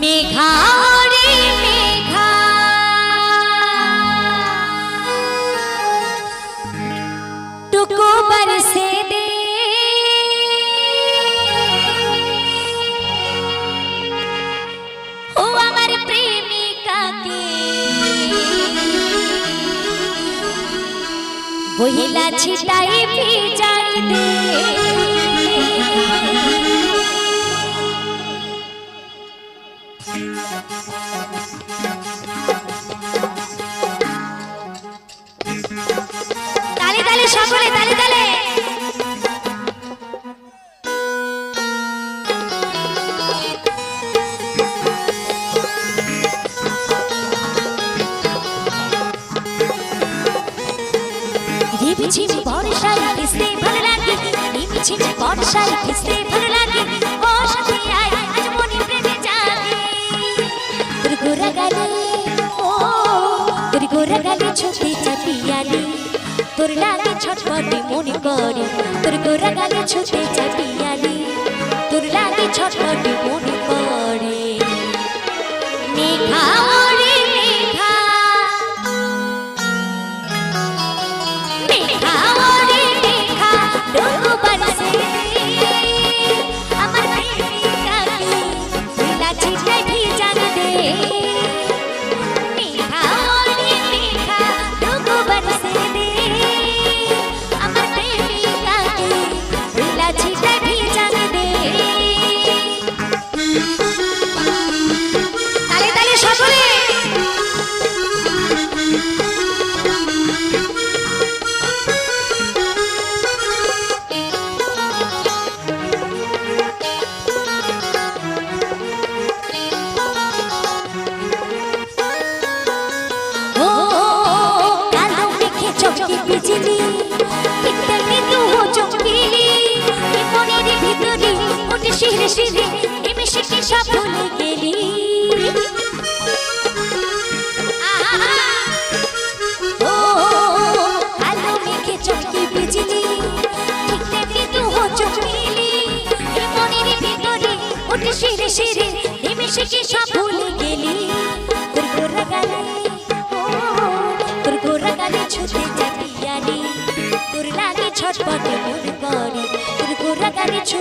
মেঘা রে মেঘা। টুকু বরসে দে ও আমার প্রেমিকাকে বহিলা ছিটাই ভিজাই দে তালে তালে সকলে তালে বর্ষায় ভালো লাগে বর্ষায় ভিজতে ভালো লাগে আয়। দুর্গুরগালে ও দুর্গুরগালে ছুটি চাপিয়ালি তোর লাগে ছটপটি মনে করি দুর্গুরগালে ছুটি চাপিয়ালি তোর লাগে ছটপটি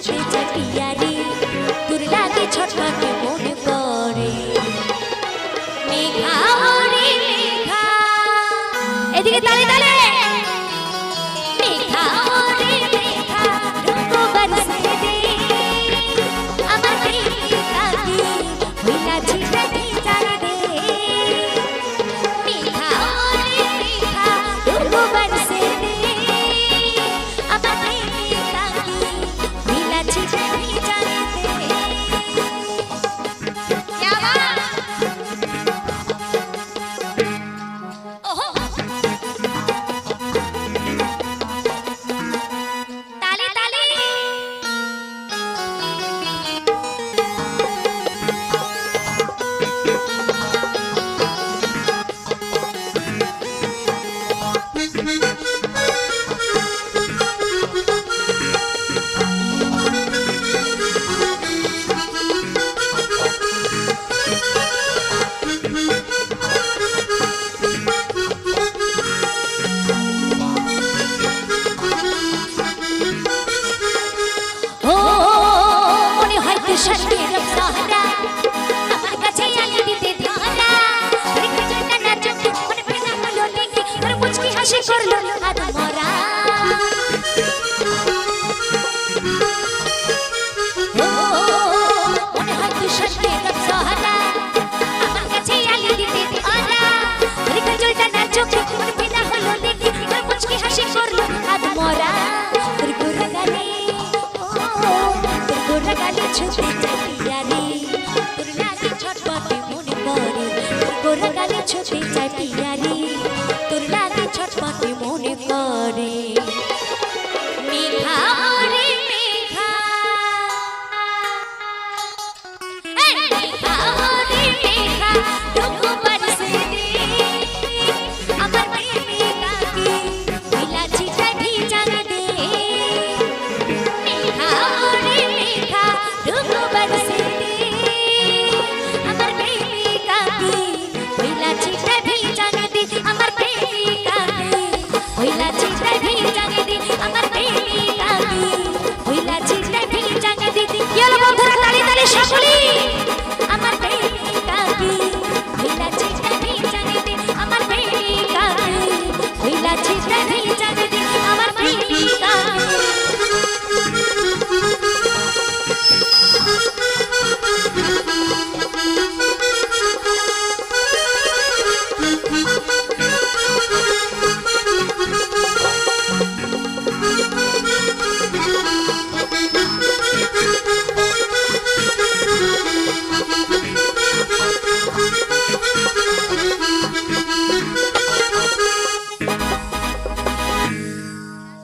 ভেজা পিয়ারি তোর লাগে ছটফটে মনে পড়ে। মেঘা। এদিকে তালে তালে। ছুটি ছুটি জানি তোর লাগে ছটপটে মনে পড়ে গোরা গালে ছুটি চাই পিয়ালি।